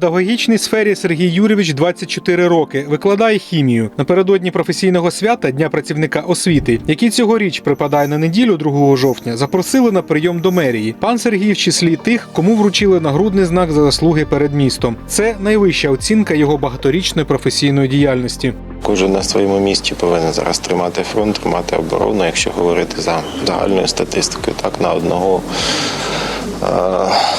педагогічній сфері Сергій Юрійович 24 роки. Викладає хімію. Напередодні професійного свята Дня працівника освіти, який цьогоріч припадає на неділю 2 жовтня, запросили на прийом до мерії. Пан Сергій в числі тих, кому вручили нагрудний знак за заслуги перед містом. Це найвища оцінка його багаторічної професійної діяльності. Кожен на своєму місці повинен зараз тримати фронт, тримати оборону, якщо говорити за загальною статистикою, так на одного. Е,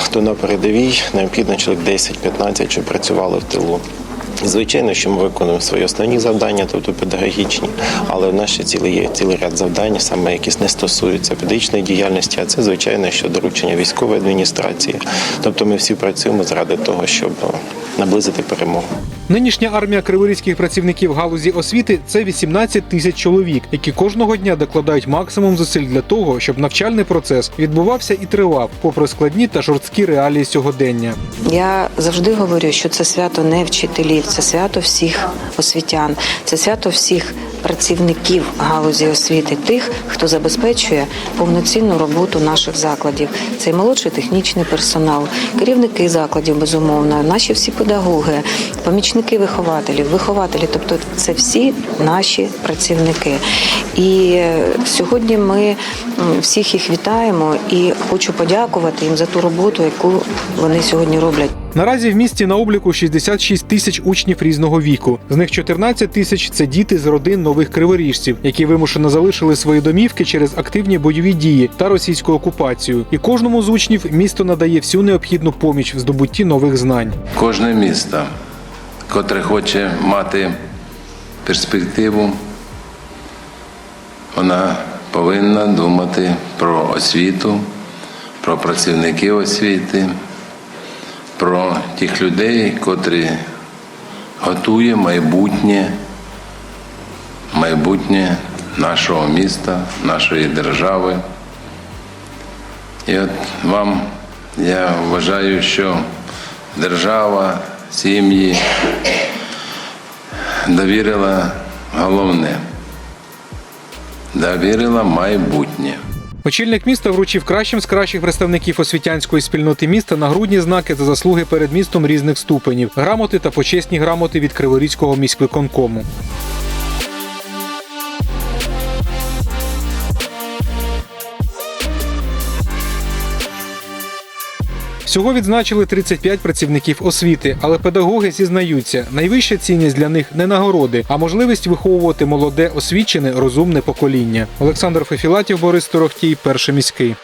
Хто на передовій, необхідно чоловік 10-15, щоб працювали в тилу. Звичайно, що ми виконуємо свої основні завдання, тобто педагогічні, але в нас ще цілий є цілий ряд завдань, саме якісь не стосуються педагогічної діяльності, а це звичайно, що доручення військової адміністрації. Тобто ми всі працюємо заради того, щоб е, наблизити перемогу. Нинішня армія криворізьких працівників галузі освіти це 18 тисяч чоловік, які кожного дня докладають максимум зусиль для того, щоб навчальний процес відбувався і тривав, попри складні та жорсткі реалії сьогодення. Я завжди говорю, що це свято не вчителів, це свято всіх освітян, це свято всіх працівників галузі освіти, тих, хто забезпечує повноцінну роботу наших закладів. Це і молодший технічний персонал, керівники закладів, безумовно, наші всі педагоги, помічники вихователів, вихователі, тобто це всі наші працівники. І е, сьогодні ми всіх їх вітаємо і хочу подякувати їм за ту роботу, яку вони сьогодні роблять. Наразі в місті на обліку 66 тисяч учнів різного віку. З них 14 тисяч це діти з родин нових криворіжців, які вимушено залишили свої домівки через активні бойові дії та російську окупацію. І кожному з учнів місто надає всю необхідну поміч в здобутті нових знань. Кожне місто, котре хоче мати перспективу, вона повинна думати про освіту, про працівників освіти, про тих людей, котрі готує майбутнє, майбутнє нашого міста, нашої держави. І от вам я вважаю, що держава, сім'ї довірила головне, довірила майбутнє. Очільник міста вручив кращим з кращих представників освітянської спільноти міста нагрудні знаки за заслуги перед містом різних ступенів, грамоти та почесні грамоти від Криворізького міськвиконкому. Всього відзначили 35 працівників освіти, але педагоги зізнаються, найвища цінність для них не нагороди, а можливість виховувати молоде, освічене, розумне покоління. Олександр Фефілатів, Борис Торохтій, перший міський.